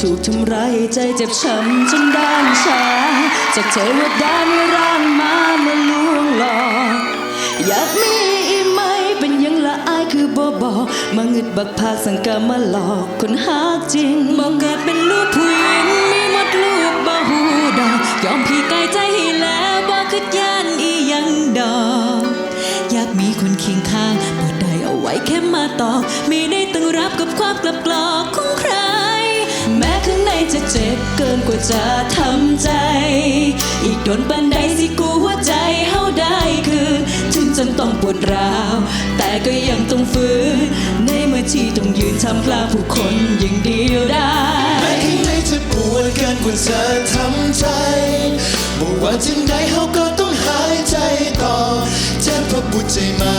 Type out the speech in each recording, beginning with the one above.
ถูกทำร้ายใจเจ็บช้ำจนด้านชา จากเทวดาในร่างมามาลวงหลอกอยากมีอีไหมเป็นยังละอายคือบ่บอกมาเงึดบักพากสังกามาหลอกคนหากจริงบอกเกิดเป็นลูกผู้หญิงมีหมดลูกบ่หูดอกยอมพี่กายใจให้แล้วบ่คิดย่านอียังดอกอยากมีคนเคียงข้างบ่ได้เอาไว้แค่มาตอกไม่ได้ตั้งรับกับความกลับกลอกของใครา จะเจ็บเกินกว่าจะทำใจ อีกโดนปันใดสิกูหัวใจเฮาได้คืนถึงจนต้องปวดร้าว แต่ก็ยังต้องฝืนในเมื่อที่ต้องยืนทำกลาผู้คนอย่างเดียวได้แม้ข้างในจะปวดเกินกว่าจะทำใจบอกว่าจึงใดเขาก็ต้องหายใจต่อเจ็บพระบุญใจมา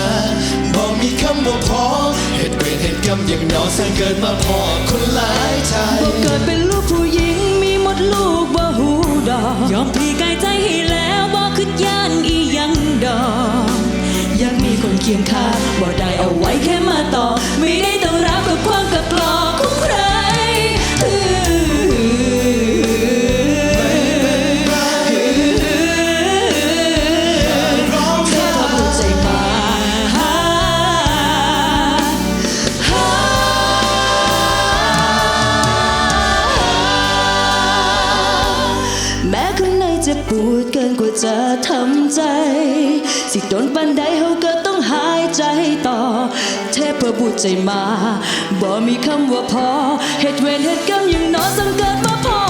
บอกมีคำว่าพอเหตุเวรเหตุกรรมอย่างน้องสร้างเกิดมาพอคนหลายใจบ่เกิดเป็น เคียงข้างบ่ได้เอาไว้แค่มาต่อ ปวดเกินกว่าจะทำใจ สิโดนปันใดเฮาก็ต้องหายใจต่อ เทพบุตรใจมา บ่มีคำว่าพอเหตุเวรเหตุกรรมยังน้อสังเกิดมาพอ